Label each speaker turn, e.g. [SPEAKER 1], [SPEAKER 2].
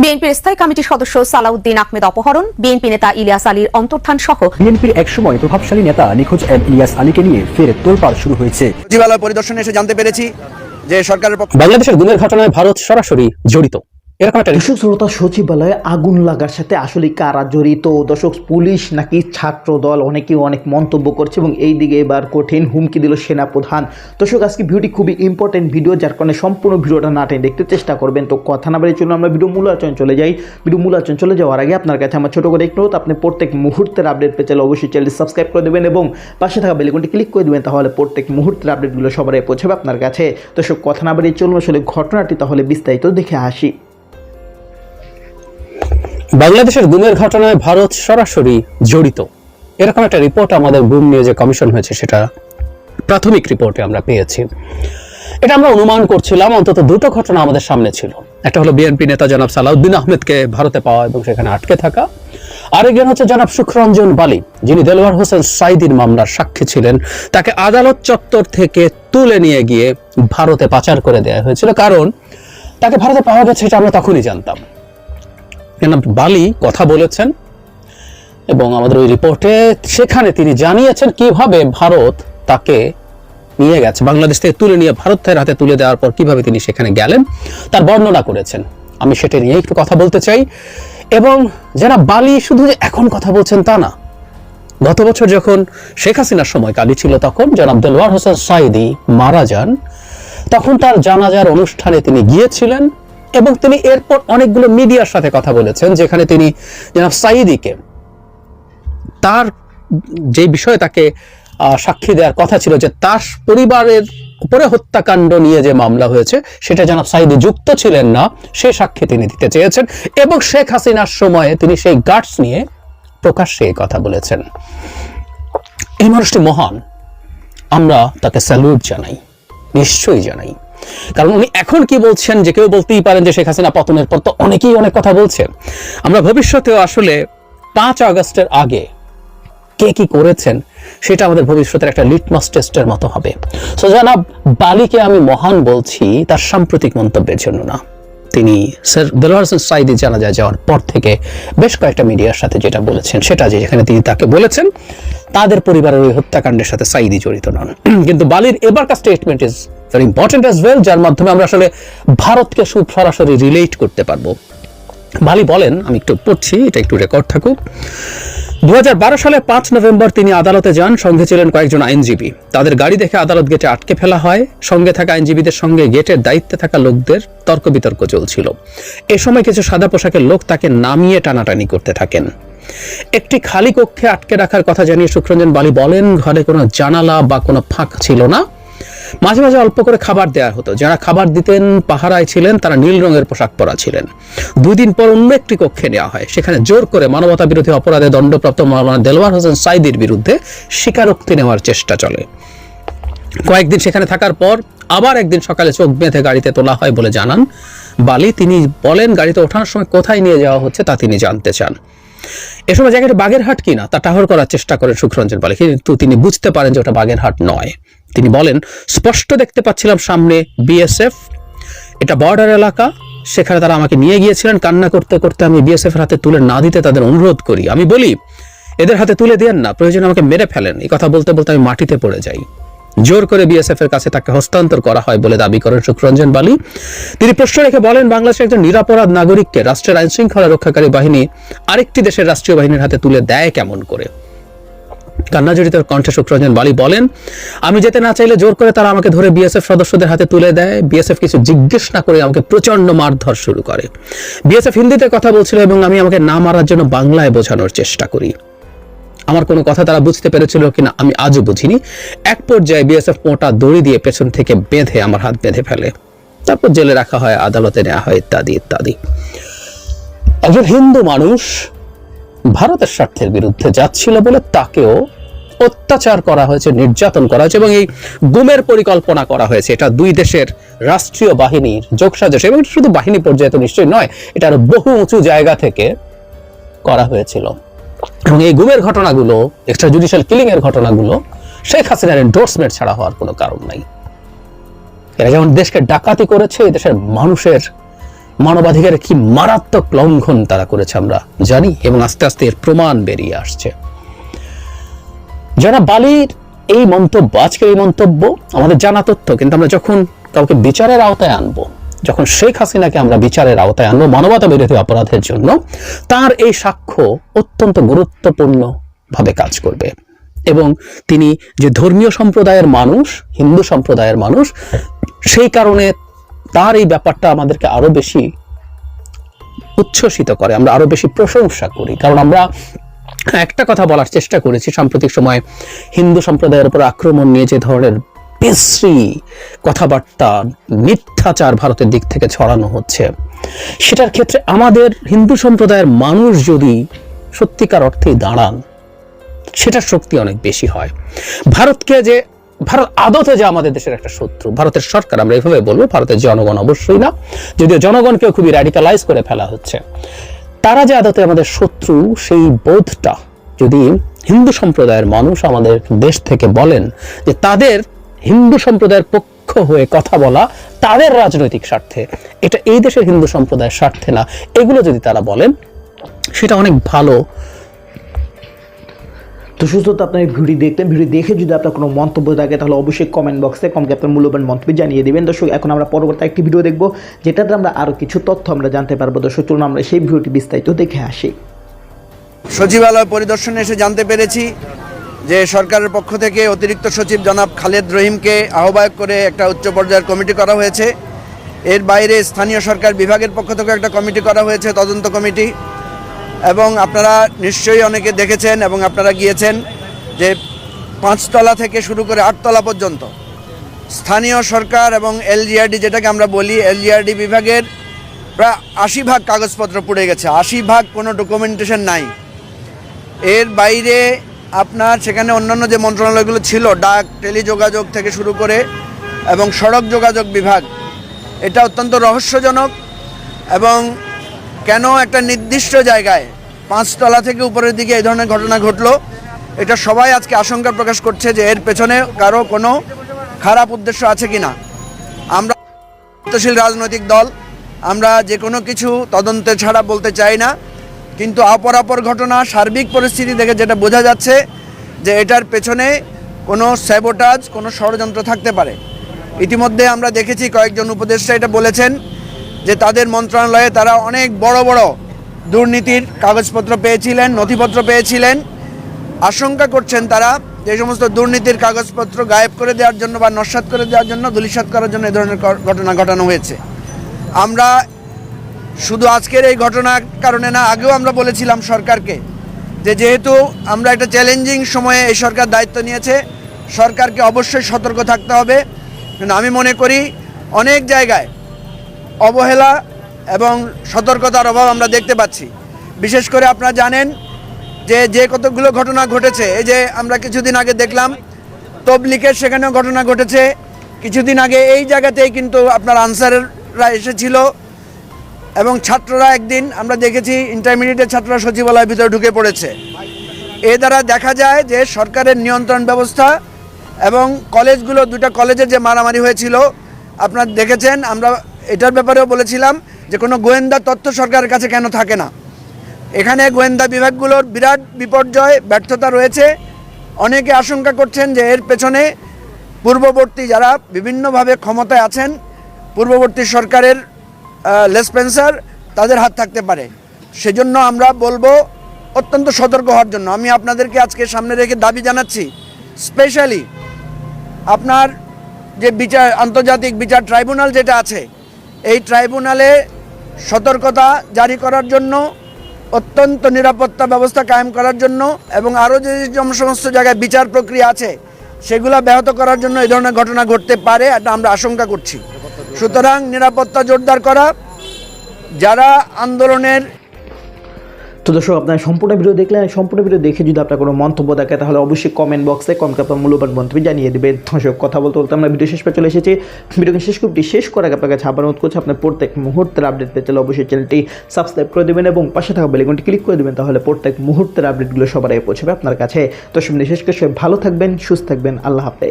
[SPEAKER 1] বিএনপির স্থায়ী কমিটির সদস্য সালাউদ্দিন আহমেদ অপহরণ বিএনপি নেতা ইলিয়াস আলীর অন্তর্ধান সহ
[SPEAKER 2] বিএনপির একসময় প্রভাবশালী নেতা নিখোঁজ এম ইলিয়াস আলীকে নিয়ে ফের তোলপাড় শুরু হয়েছে।
[SPEAKER 3] সচিবালয় পরিদর্শনে এসে জানতে পেরেছি যে সরকারের পক্ষ
[SPEAKER 4] বাংলাদেশের গুমের ঘটনায় ভারত সরাসরি জড়িত। এরকম একটা
[SPEAKER 5] দর্শক শ্রোতা, সচিবালয়ে আগুন লাগার সাথে আসলে কারা জড়িত? দর্শক, পুলিশ নাকি ছাত্র দল অনেকেই অনেক মন্তব্য করছে এবং এই দিকে এবার কঠিন হুমকি দিল সেনাপ্রধান। দর্শক, আজকে ভিডিওটি খুবই ইম্পর্টেন্ট ভিডিও, যার কারণে সম্পূর্ণ ভিডিওটা না টেনে দেখতে চেষ্টা করবেন। তো কথা না বেরিয়ে চলুন, আমরা ভিডিও মূল আচরণ চলে যাই। ভিডিও মূল আচরণ চলে যাওয়ার আগে আপনার কাছে আমার ছোট করে একটু আপনি প্রত্যেক মুহূর্তের আপডেট পেতে চাইলে অবশ্যই চ্যানেলটি সাবস্ক্রাইব করে দেবেন এবং পাশে থাকা বেলিকনটি ক্লিক করে দেবেন, তাহলে প্রত্যেক মুহূর্তের আপডেটগুলো সবার আগে পৌঁছাবে আপনার কাছে। দর্শক, কথা না বেরিয়ে চলুন, আসলে ঘটনাটি তাহলে বিস্তারিত দেখে আসি।
[SPEAKER 4] বাংলাদেশের গুমের ঘটনায় ভারত সরাসরি জড়িত। এরকম একটা রিপোর্ট আমাদের গুম নিয়ে যে কমিশন হয়েছে, সেটা প্রাথমিক রিপোর্টে আমরা পেয়েছি। এটা আমরা অনুমান করছিলাম, অন্তত দুটো ঘটনা আমাদের সামনে ছিল। একটা হলো বিএনপি নেতা জনাব সালাউদ্দিন আহমেদকে ভারতে পাওয়া এবং সেখানে আটকে থাকা। আরেকজন হচ্ছে জনাব সুখরঞ্জন বালি, যিনি দেলোয়ার হোসেন সাইদির মামলার সাক্ষী ছিলেন। তাকে আদালত চত্বর থেকে তুলে নিয়ে গিয়ে ভারতে পাচার করে দেওয়া হয়েছিল। কারণ তাকে ভারতে পাওয়া গেছে এটা আমরা তখনই জানতাম। জনাব বালি, কথা বলেছেন। এবং আমাদের ওই রিপোর্টে সেখানে তিনি জানিয়েছেন কীভাবে ভারত তাকে নিয়ে গেছে, বাংলাদেশ থেকে তুলে নিয়ে ভারতের হাতে তুলে দেওয়ার পর কীভাবে তিনি সেখানে গেলেন, তার বর্ণনা করেছেন। আমি সেটা নিয়ে একটু কথা বলতে চাই। এবং যারা বালি শুধু যে এখন কথা বলছেন তা না, গত বছর যখন শেখ হাসিনার সময় কালি ছিল তখন জনাব দেলোয়ার হোসেন সাইদি মারা যান, তখন তার জানাজার অনুষ্ঠানে তিনি গিয়েছিলেন। এবং তিনি এরপর অনেকগুলো মিডিয়ার সাথে কথা বলেছেন, যেখানে তিনি জনাব সাইদিকে তার যে বিষয়ে তাকে সাক্ষী দেওয়ার কথা ছিল যে তার পরিবারের উপরে হত্যাকাণ্ড নিয়ে যে মামলা হয়েছে, সেটা জনাব সাইদি যুক্ত ছিলেন না, সে সাক্ষী তিনি দিতে চেয়েছেন এবং শেখ হাসিনার সময়ে তিনি সেই গার্ডস নিয়ে প্রকাশ্যে কথা বলেছেন। এই মানুষটি মহান। আমরা তাকে স্যালুট জানাই, নিশ্চয়ই জানাই। কারণ উনি এখন কি বলছেন যে কেউ বলতেই পারেন যে শেখ হাসিনা পতনের পর, তো অনেকেই অনেক কথা বলছেন। আমরা ভবিষ্যতেও আসলে পাঁচ আগস্টের আগে কে কি করেছেন, সেটা আমাদের ভবিষ্যতের একটা লিটমাস টেস্টের মতো হবে। সো জানাব বালিকে আমি মহান বলছি, তার সাম্প্রতিক মন্তব্যের জন্য না। তিনি স্যার দেলোয়ার হোসেন সাইদি জানা যায় যাওয়ার পর থেকে বেশ কয়েকটা মিডিয়ার সাথে যেটা বলেছেন, সেটা যে যেখানে তিনি তাকে বলেছেন, তাদের পরিবারের ওই হত্যাকাণ্ডের সাথে সাইদি জড়িত নন। কিন্তু বালির এবারকার statement is very important as well যার মাধ্যমে আমরা আসলে ভারতকে সরাসরি রিলেট করতে পারব। বালি বলেন, আমি একটু পড়ছি, এটা একটু রেকর্ড থাকুক। দু সালে পাঁচ নভেম্বর তিনি আদালতে যান, সঙ্গে ছিলেন কয়েকজন আইনজীবী। তাদের গাড়ি দেখে আদালত গেটে আটকে ফেলা হয়। সঙ্গে থাকা আইনজীবীদের সঙ্গে গেটের দায়িত্বে থাকা লোকদের তর্ক বিতর্ক চলছিল। এ সময় কিছু সাদা পোশাকের লোক তাকে নামিয়ে টানাটানি করতে থাকেন। একটি খালি কক্ষে আটকে রাখার কথা জানিয়ে শুক্রঞ্জন বালি বলেন, ঘরে কোনো জানালা বা কোনো ফাঁক ছিল না। মাঝে মাঝে অল্প করে খাবার দেওয়া হতো। যারা খাবার দিতেন, পাহারায় ছিলেন, তারা নীল রঙের পোশাক পরা ছিলেন। দুই দিন পর অন্য একটি কক্ষে নেওয়া হয়। সেখানে জোর করে মানবতা বিরোধী অপরাধে দণ্ডপ্রাপ্ত মাওলানা দেলোয়ার হোসেন সাইদির বিরুদ্ধে স্বীকারোক্তি নেওয়ার চেষ্টা চলে। কয়েকদিন সেখানে থাকার পর আবার একদিন সকালে চোখ বেঁধে গাড়িতে তোলা হয় বলে জানান বালি। তিনি বলেন, গাড়িতে ওঠানোর সময় কোথায় নিয়ে যাওয়া হচ্ছে তা তিনি জানতে চান। এ সময় জায়গাটা বাগেরহাট কিনা তা টাহর করার চেষ্টা করেন সুখরঞ্জন বালি। কিন্তু তিনি বুঝতে পারেন যে ওটা বাগেরহাট নয়। তিনি বলেন, স্পষ্ট দেখতে পাচ্ছিলাম সামনে বিএসএফ এটা বর্ডার এলাকা। সেখানে তারা আমাকে নিয়ে গিয়েছিলেন কান্না করতে করতে। আমি বিএসএফ হাতে তুলে না দিতে তাদের অনুরোধ করি। আমি বলি, এদের হাতে তুলে দেন না, প্রয়োজনে আমাকে মেরে ফেলেন। এই কথা বলতে বলতে আমি মাটিতে পড়ে যাই। জোর করে বিএসএফ এর কাছে তাকে হস্তান্তর করা হয় বলে দাবি করেন শুক্রঞ্জন বালি। তিনি প্রশ্ন রেখে বলেন, বাংলাদেশের একজন নিরাপরাধ নাগরিককে রাষ্ট্রের আইন শৃঙ্খলা রক্ষাকারী বাহিনী আরেকটি দেশের রাষ্ট্রীয় বাহিনীর হাতে তুলে দেয় কেমন করে? কান্নাজড়িত কণ্ঠে শুক্রঞ্জন বালি বলেন, আমি যেতে না চাইলে জোর করে তারা আমাকে ধরে বিএসএফ সদস্যদের হাতে তুলে দেয়। বিএসএফ কিছু জিজ্ঞেস না করে আমাকে প্রচণ্ড মারধর শুরু করে। বিএসএফ হিন্দিতে কথা বলছিল এবং আমি আমাকে না মারার জন্য বাংলায় বোঝানোর চেষ্টা করি। আমার কোনো কথা তারা বুঝতে পেরেছিল কিনা আমি আজও বুঝিনি। এক পর্যায়ে বিএসএফ মোটা দড়ি দিয়ে পেছন থেকে বেঁধে আমার হাত বেঁধে ফেলে। তারপর জেলে রাখা হয়, আদালতে নেওয়া হয় ইত্যাদি ইত্যাদি। একজন হিন্দু মানুষ ভারতের স্বার্থের বিরুদ্ধে যাচ্ছিল বলে তাকেও অত্যাচার করা হয়েছে, নির্যাতন করা হয়েছে এবং এই গুমের পরিকল্পনা করা হয়েছে। এটা দুই দেশের রাষ্ট্রীয় বাহিনীর যোগসাজশ এবং শুধু বাহিনী পর্যায়ে তো নিশ্চয়ই নয়, এটা আরও বহু উঁচু জায়গা থেকে করা হয়েছিল। এবং এই গুমের ঘটনাগুলো এক্সট্রা জুডিশিয়াল কিলিং এর ঘটনাগুলো শেখ হাসিনার এন্ডোর্সমেন্ট ছাড়া হওয়ার কোনো কারণ নাই। এরা যেমন দেশকে ডাকাতি করেছে, এই দেশের মানুষের মানবাধিকারের কি মারাত্মক লঙ্ঘন তারা করেছে আমরা জানি এবং আস্তে আস্তে এর প্রমাণ বেরিয়ে আসছে। যারা বালির এই মন্তব্য, আজকের এই মন্তব্য আমাদের জানা তথ্য, কিন্তু আমরা যখন কাউকে বিচারের আওতায় আনব, যখন শেখ হাসিনাকে আমরা বিচারের আওতায় আনব মানবতা বিরোধী অপরাধের জন্য, তার এই সাক্ষ্য অত্যন্ত গুরুত্বপূর্ণ ভাবে কাজ করবে। এবং তিনি যে ধর্মীয় সম্প্রদায়ের মানুষ, হিন্দু সম্প্রদায়ের মানুষ, সেই কারণে তার এই ব্যাপারটা আমাদেরকে আরও বেশি উচ্ছ্বসিত করে, আমরা আরও বেশি প্রশংসা করি। কারণ আমরা একটা কথা বলার চেষ্টা করেছি, সাম্প্রতিক সময় হিন্দু সম্প্রদায়ের উপর আক্রমণ নিয়ে যে ধরনের বিশ্রী কথাবার্তা, মিথ্যাচার ভারতের দিক থেকে ছড়ানো হচ্ছে, সেটার ক্ষেত্রে আমাদের হিন্দু সম্প্রদায়ের মানুষ যদি সত্যিকার অর্থেই দাঁড়ান, সেটার শক্তি অনেক বেশি হয়। ভারতকে যে ভারত আদতে যে আমাদের দেশের একটা শত্রু, ভারতের সরকার, আমরা এভাবে বলব, ভারতের জনগণ অবশ্যই না। যদিও জনগণকেও খুবই র্যাডিকালাইজ করে ফেলা হচ্ছে। তারা যে আদতে আমাদের শত্রু, সেই বোধটা যদি হিন্দু সম্প্রদায়ের মানুষ আমাদের দেশ থেকে বলেন যে তাদের হিন্দু সম্প্রদায়ের পক্ষ হয়ে কথা বলা, তাদের রাজনৈতিক স্বার্থে, এটা এই দেশের হিন্দু সম্প্রদায়ের স্বার্থে না। এগুলো যদি তারা বলেন, সেটা অনেক ভালো
[SPEAKER 5] তো সুস্থতা আপনার ভিডিও দেখতেন ভিডিও দেখে যদি আপনার কোনো মন্তব্য থাকে, তাহলে অবশ্যই কমেন্ট বক্সে কমকে আপনার মূল্যবান মন্তব্য জানিয়ে দেবেন। দর্শক, এখন আমরা পরবর্তী একটি ভিডিও দেখব, যেটাতে আমরা আরও কিছু তথ্য আমরা জানতে পারব। দর্শক, চলুন আমরা সেই ভিডিওটি বিস্তারিত দেখে আসি।
[SPEAKER 3] সচিবালয় পরিদর্শনে এসে জানতে পেরেছি যে সরকারের পক্ষ থেকে অতিরিক্ত সচিব জনাব খালেদ রহিমকে আহ্বায়ক করে একটা উচ্চ পর্যায়ের কমিটি করা হয়েছে। এর বাইরে স্থানীয় সরকার বিভাগের পক্ষ থেকে একটা কমিটি করা হয়েছে, তদন্ত কমিটি। এবং আপনারা নিশ্চয়ই অনেকে দেখেছেন এবং আপনারা গিয়েছেন যে পাঁচতলা থেকে শুরু করে আটতলা পর্যন্ত স্থানীয় সরকার এবং এলজিআরডি যেটাকে আমরা বলি, এলজিআরডি বিভাগের প্রায় আশি ভাগ কাগজপত্র পুড়ে গেছে, আশি ভাগ কোনো ডকুমেন্টেশন নাই। এর বাইরে আপনার সেখানে অন্যান্য যে মন্ত্রণালয়গুলো ছিল, ডাক, টেলিযোগাযোগ থেকে শুরু করে এবং সড়ক যোগাযোগ বিভাগ, এটা অত্যন্ত রহস্যজনক এবং কেন একটা নির্দিষ্ট জায়গায় পাঁচতলা থেকে উপরের দিকে এই ধরনের ঘটনা ঘটলো? এটা সবাই আজকে আশঙ্কা প্রকাশ করছে যে এর পেছনে কারও কোনো খারাপ উদ্দেশ্য আছে কি না আমরা দায়িত্বশীল রাজনৈতিক দল, আমরা যে কোনো কিছু তদন্তে ছাড়া বলতে চাই না, কিন্তু অপরাপর ঘটনা, সার্বিক পরিস্থিতি দেখে যেটা বোঝা যাচ্ছে যে এটার পেছনে কোনো স্যাবোটাজ কোনো ষড়যন্ত্র থাকতে পারে। ইতিমধ্যে আমরা দেখেছি কয়েকজন উপদেষ্টা এটা বলেছেন। যে তাদের মন্ত্রণালয়ে তারা অনেক বড় বড় দুর্নীতির কাগজপত্র পেয়েছিলেন, নথিপত্র পেয়েছিলেন। আশঙ্কা করছেন তারা যে সমস্ত দুর্নীতির কাগজপত্র গায়েব করে দেওয়ার জন্য বা নস্বাত করে দেওয়ার জন্য, ধূলিসাৎ করার জন্য এ ধরনের ঘটনা ঘটানো হয়েছে। আমরা শুধু আজকের এই ঘটনার কারণে না, আগেও আমরা বলেছিলাম সরকারকে যে যেহেতু আমরা একটা চ্যালেঞ্জিং সময়ে এই সরকার দায়িত্ব নিয়েছে, সরকারকে অবশ্যই সতর্ক থাকতে হবে। আমি মনে করি অনেক জায়গায় অবহেলা এবং সতর্কতার অভাব আমরা দেখতে পাচ্ছি। বিশেষ করে আপনারা জানেন যে যে কতগুলো ঘটনা ঘটেছে, এই যে আমরা কিছুদিন আগে দেখলাম তবলিকের সেখানেও ঘটনা ঘটেছে। কিছুদিন আগে এই জায়গাতেই কিন্তু আপনার আনসাররা এসেছিল এবং ছাত্ররা একদিন আমরা দেখেছি ইন্টারমিডিয়েটের ছাত্ররা সচিবালয়ের ভিতরে ঢুকে পড়েছে। এ দ্বারা দেখা যায় যে সরকারের নিয়ন্ত্রণ ব্যবস্থা এবং কলেজগুলো, দুটা কলেজের যে মারামারি হয়েছিল, আপনার দেখেছেন, আমরা এটার ব্যাপারেও বলেছিলাম যে কোনো গোয়েন্দা তথ্য সরকারের কাছে কেন থাকে না। এখানে গোয়েন্দা বিভাগগুলোর বিরাট বিপর্যয়, ব্যর্থতা রয়েছে। অনেকে আশঙ্কা করছেন যে এর পেছনে পূর্ববর্তী যারা বিভিন্নভাবে ক্ষমতায় আছেন, পূর্ববর্তী সরকারের লেসপেন্সার তাদের হাত থাকতে পারে। সেজন্য আমরা বলব অত্যন্ত সতর্ক হওয়ার জন্য। আমি আপনাদেরকে আজকে সামনে রেখে দাবি জানাচ্ছি, স্পেশালি আপনার যে বিচার, আন্তর্জাতিক বিচার ট্রাইব্যুনাল যেটা আছে এই ট্রাইব্যুনালে সতর্কতা জারি করার জন্য, অত্যন্ত নিরাপত্তা ব্যবস্থা কায়েম করার জন্য এবং আরও যে সমস্ত জায়গায় বিচার প্রক্রিয়া আছে, সেগুলো ব্যাহত করার জন্য এই ধরনের ঘটনা ঘটতে পারে এটা আমরা আশঙ্কা করছি। সুতরাং নিরাপত্তা জোরদার করা, যারা আন্দোলনের
[SPEAKER 5] তো দর্শক, আপনার সম্পূর্ণ ভিডিও দেখলেন সম্পূর্ণ ভিডিও দেখে যদি আপনার কোনো মন্তব্য থাকে, তাহলে অবশ্যই কমেন্ট বক্সে কমকে আপনার মূল্যবান মন্তব্য জানিয়ে দেবেন। দর্শক, কথা বলতে বলতে আমরা ভিডিও শেষ পে চলে এসেছি। ভিডিওকে শেষ করতে, শেষ করার আগে আপনার কাছে আবার অনুরোধ করছি, আপনার প্রত্যেক মুহূর্তের আপডেট পেতে অবশ্যই চ্যানেলটি সাবস্ক্রাইব করে দেবেন এবং পাশে থাকা বেলেগনটি ক্লিক করে দেবেন, তাহলে প্রত্যেক মুহূর্তের আপডেটগুলো সবার আগে পৌঁছাবে আপনার কাছে। তো শেষ করে ভালো থাকবেন, সুস্থ থাকবেন, আল্লাহ হাফেজ।